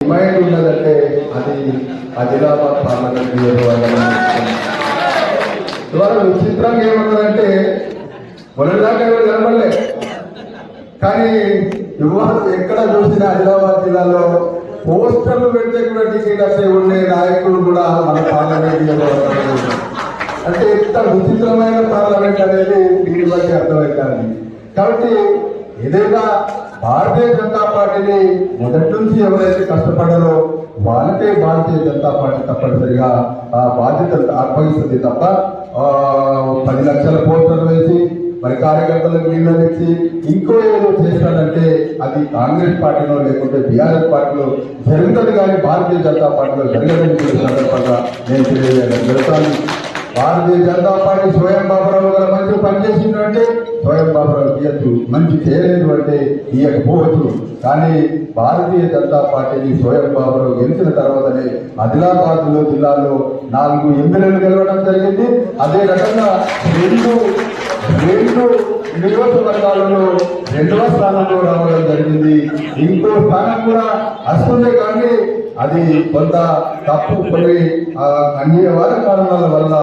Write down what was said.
Demand ఉన్నదంటే అది Adilabad parliament ద్వారా విచిత్రంగా ఏమన్నదంటే మొదటిదాకా ఎవరు కనబడలే కానీ ఇవాళ ఎక్కడ చూసినా ఆదిలాబాద్ జిల్లాలో పోస్టర్లు పెడితే కూడా టికెట్ ఉండే నాయకులు కూడా మన పార్లమెంట్ అంటే ఎంత విచిత్రమైన పార్లమెంట్ అనేది దీని బట్టి అర్థమవుతుంది కాబట్టి ఏదైనా భారతీయ జనతా పార్టీని మొదటి నుంచి ఎవరైతే కష్టపడారో వాళ్ళకే భారతీయ జనతా పార్టీ తప్పనిసరిగా ఆ బాధ్యతలు అర్పగిస్తుంది తప్ప పది లక్షల పోస్టర్లు వేసి మరి కార్యకర్తలకు నీళ్ళు ఇచ్చి ఇంకో ఏదో చేస్తాడంటే అది కాంగ్రెస్ పార్టీలో లేకుంటే బీఆర్ఎస్ పార్టీలో జరుగుతుంది కానీ భారతీయ జనతా పార్టీలో జరగదని కూడా సందర్భంగా నేను తెలియజేయడం జరుగుతాను భారతీయ జనతా పార్టీ స్వయం బాబురావు గారు మంచి పనిచేసిండు అంటే స్వయం బాబురావు ఇయ్యచ్చు మంచి చేయలేదు అంటే ఇయ్యకపోవచ్చు కానీ భారతీయ జనతా పార్టీని స్వయం బాబురావు గెలిచిన తర్వాతనే ఆదిలాబాద్లో జిల్లాలో నాలుగు ఎమ్మెల్యేలు గెలవడం జరిగింది. అదే రకంగా రెండు రెండు నియోజకవర్గాలలో రెండవ స్థానంలో రావడం జరిగింది. ఇంకో స్థానం కూడా వస్తుంది కానీ అది కొంత తప్పు కొన్ని అన్ని అన్య కారణాల వల్ల